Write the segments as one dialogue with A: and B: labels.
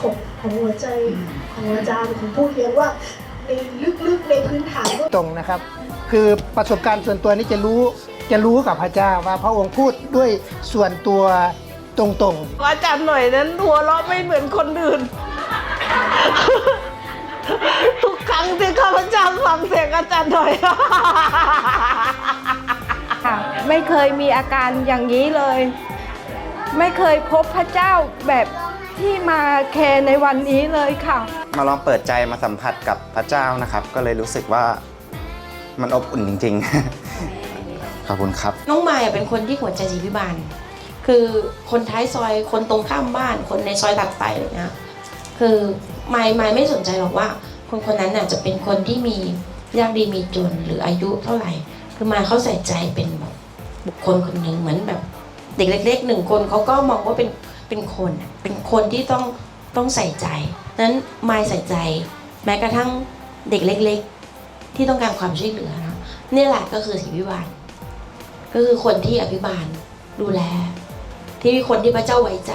A: ของอาจารย์ของผู้เรียนว่าในลึกๆในพื้นฐานว่า
B: ตรงนะครับ คือประสบการณ์ส่วนตัวนี้จะรู้จะรู้กับพระเจ้าว่าพระองค์พูดด้วยส่วนตัวตรงๆ
C: อาจารย์หน่อยนั้นหัวเราะไม่เหมือนคนอื่น ทุกครั้งที่ข้าพเจ้าฟังเสียงอาจารย์หน่อย
D: ค่ะไม่เคยมีอาการอย่างนี้เลย ไม่เคยพบพระเจ้าแบบ ที่มาแคร์ในวันนี้เลยค่ะ
E: มาลองเปิดใจมาสัมผัสกับพระเจ้านะครับ ก็เลยรู้สึกว่ามันอบอุ่นจริง ๆ ขอบคุณครับ
F: น้องมายเป็นคนที่หัวใจสีพิบาล คือคนท้ายซอยคนตรงข้ามบ้าน คนในซอยตัดไปเลยนะคือมายมายไม่สนใจหรอกว่า คนคนนั้นน่ะจะเป็นคนที่มียากดีมีจนหรืออายุเท่าไหร่ คือมายเขาใส่ใจเป็นแบบบุคคลคนหนึ่งเหมือนแบบ เด็กเล็กๆหนึ่งคนเขาก็มองว่าเป็น เป็นคนเป็นคนที่ต้องต้องใส่ใจนั้นมายใส่ใจ แม้กระทั่งเด็กเล็ก ๆ ที่ต้องการความช่วยเหลือนะนี่แหละก็คือสีพิบาล ก็คือคนที่อภิบาลดูแล ที่คนที่พระเจ้าไว้ใจ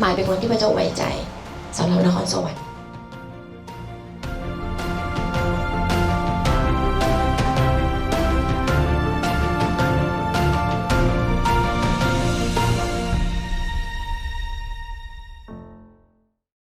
F: หมายเป็นคนที่พระเจ้าไว้ใจสำหรับนครสวรรค์